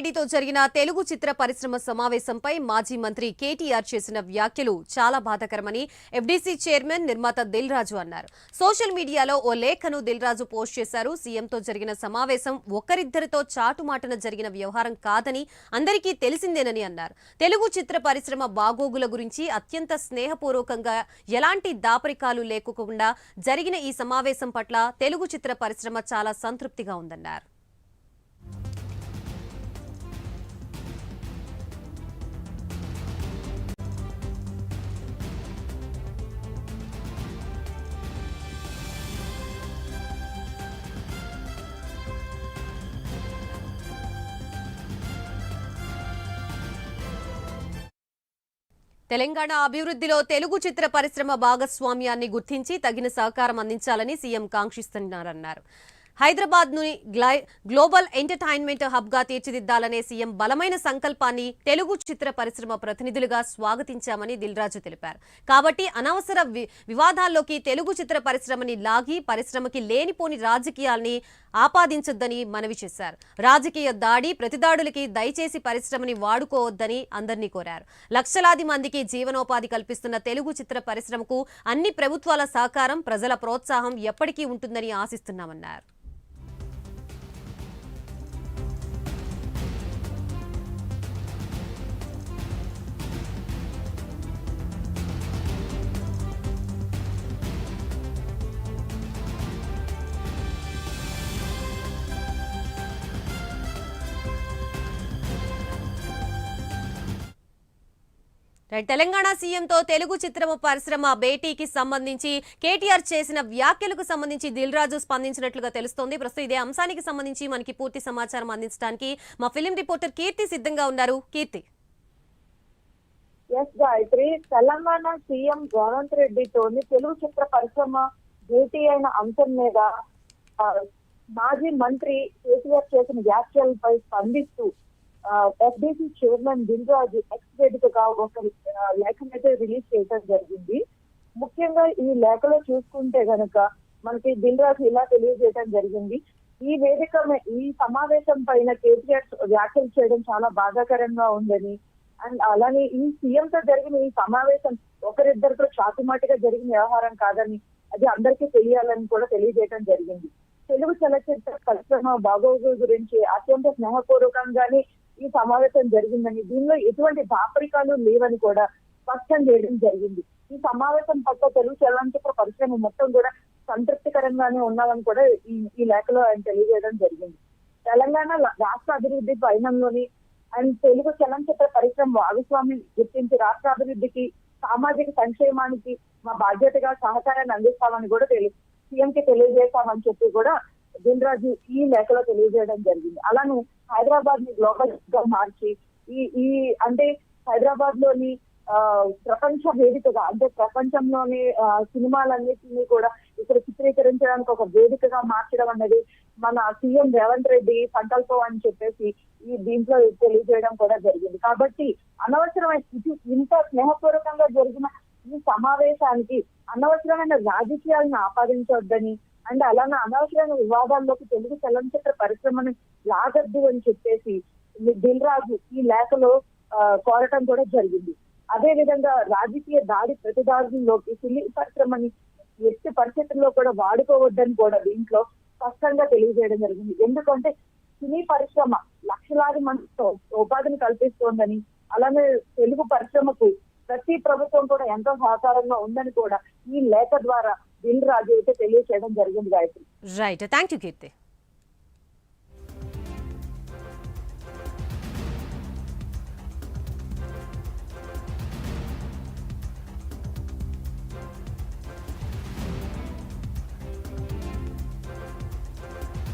రెడ్డితో జరిగిన తెలుగు చిత్ర పరిశ్రమ సమావేశంపై మాజీ మంత్రి కేటీఆర్ చేసిన వ్యాఖ్యలు చాలా బాధాకరమని ఎఫ్డీసీ చైర్మన్ నిర్మాత దిల్ రాజు అన్నారు. సోషల్ మీడియాలో ఓ లేఖను దిల్ రాజు పోస్ట్ చేశారు. సీఎంతో జరిగిన సమావేశం ఒకరిద్దరితో చాటుమాటన జరిగిన వ్యవహారం కాదని అందరికీ తెలిసిందేనని అన్నారు. తెలుగు చిత్ర పరిశ్రమ బాగోగుల గురించి అత్యంత స్నేహపూర్వకంగా ఎలాంటి దాపరికాలు లేకుండా జరిగిన ఈ సమావేశం పట్ల తెలుగు చిత్ర పరిశ్రమ చాలా సంతృప్తిగా ఉందన్నారు. తెలంగాణ అభివృద్ధిలో తెలుగు చిత్ర పరిశ్రమ భాగస్వామ్యాన్ని గుర్తించి తగిన సహకారం అందించాలని సీఎం కాంక్షిస్తున్నారన్నారు. హైదరాబాద్ను గ్లోబల్ ఎంటర్టైన్మెంట్ హబ్గా తీర్చిదిద్దాలనే సీఎం బలమైన సంకల్పాన్ని తెలుగు చిత్ర పరిశ్రమ ప్రతినిధులుగా స్వాగతించామని దిల్రాజు తెలిపారు. కాబట్టి అనవసర వి- వివాదాల్లోకి తెలుగు చిత్ర పరిశ్రమని లాగి పరిశ్రమకి లేనిపోని రాజకీయాల్ని ఆపాదించొద్దని మనవి చేశారు. రాజకీయ దాడి ప్రతిదాడులకి దయచేసి పరిశ్రమని వాడుకోవద్దని అందరినీ కోరారు. లక్షలాది మందికి జీవనోపాధి కల్పిస్తున్న తెలుగు చిత్ర పరిశ్రమకు అన్ని ప్రభుత్వాల సహకారం ప్రజల ప్రోత్సాహం ఎప్పటికీ ఉంటుందని ఆశిస్తున్నామన్నారు. తెలంగాణ సీఎంతో తెలుగు చిత్రము పరిశ్రమ భేటీకి సంబంధించి కేటీఆర్ చేసిన వ్యాఖ్యలకు సంబంధించి దిల్ రాజు స్పందించినట్లుగా తెలుస్తోంది. ప్రస్తుతం ఇదే అంశానికి సంబంధించి మనకి పూర్తి సమాచారం అందించడానికి మా ఫిలిం రిపోర్టర్ కీర్తి సిద్ధంగా ఉన్నారు. కీర్తి. ఎస్ గాయత్రి తెలంగాణ సీఎం రేవంత్ రెడ్డితో తెలుగు చిత్ర పరిశ్రమ భేటీ అయిన అంశం మీద మాజీ మంత్రి కేసీఆర్ చేసిన వ్యాఖ్యలపై స్పందిస్తూ ఎఫ్డిసి చైర్మన్ దిల్రాజు ఎక్స్ వేదికగా ఒక లేఖనైతే రిలీజ్ చేయడం జరిగింది. ముఖ్యంగా ఈ లేఖలో చూసుకుంటే గనక మనకి దిల్రాజు ఇలా తెలియజేయడం జరిగింది. ఈ వేదిక ఈ సమావేశం పైన కేసీఆర్ వ్యాఖ్యలు చేయడం చాలా బాధాకరంగా ఉందని అండ్ అలానే ఈ సీఎం తో జరిగిన ఈ సమావేశం ఒకరిద్దరితో చాటుమాటిగా జరిగిన వ్యవహారం కాదని అది అందరికీ తెలియాలని కూడా తెలియజేయడం జరిగింది. తెలుగు చలచిత్ర పరిశ్రమ బాగోగుల గురించి అత్యంత స్నేహపూర్వకంగానే ఈ సమావేశం జరిగిందని దీనిలో ఎటువంటి దాపరికాలు లేవని కూడా స్పష్టం చేయడం జరిగింది. ఈ సమావేశం పట్ల తెలుగు చలనచిత్ర పరిశ్రమ మొత్తం కూడా సంతృప్తికరంగానే ఉన్నామని కూడా ఈ ఈ లేఖలో ఆయన తెలియజేయడం జరిగింది. తెలంగాణ రాష్ట్ర అభివృద్ధి పయనంలోని అండ్ తెలుగు చలనచిత్ర పరిశ్రమ భాగస్వామి గుర్తించి రాష్ట్ర అభివృద్ధికి సామాజిక సంక్షేమానికి మా బాధ్యతగా సహకారాన్ని అందిస్తామని కూడా తెలి సీఎం కి తెలియజేస్తామని చెప్పి కూడా దినరాజు ఈ లేఖలో తెలియజేయడం జరిగింది. అలానే హైదరాబాద్ని గ్లోబల్గా మార్చి ఈ ఈ అంటే హైదరాబాద్లోని ఆ, ప్రపంచ వేదికగా అంటే ప్రపంచంలోని ఆ, సినిమాలన్నింటినీ కూడా ఇక్కడ చిత్రీకరించడానికి ఒక వేదికగా మార్చడం అనేది మన సీఎం రేవంత్ రెడ్డి సంకల్పం అని చెప్పేసి ఈ దీంట్లో తెలియజేయడం కూడా జరిగింది. కాబట్టి అనవసరమైన ఇది ఇంత స్నేహపూర్వకంగా జరిగిన ఈ సమావేశానికి అనవసరమైన రాజకీయాలను ఆపాదించొద్దని అండ్ అలానే అనవసరమైన వివాదాల్లోకి తెలుగు చలనచిత్ర పరిశ్రమను లాగద్దు అని చెప్పేసి దిల్ రాజు ఈ లేఖలో కోరటం కూడా జరిగింది. అదే విధంగా రాజకీయ దాడి ప్రతిదారులోకి సినీ పరిశ్రమని ఎట్టి పరిస్థితుల్లో కూడా వాడుకోవద్దని కూడా దీంట్లో స్పష్టంగా తెలియజేయడం జరిగింది. ఎందుకంటే సినీ పరిశ్రమ లక్షలాది మందితో ఉపాధిని కల్పిస్తోందని అలానే తెలుగు పరిశ్రమకు ప్రతి ప్రభుత్వం కూడా ఎంతో సహకారంగా ఉందని కూడా ఈ లేఖ ద్వారా దిల్ రాజు అయితే తెలియజేయడం జరిగింది Gayatri. Right thank you Keerthi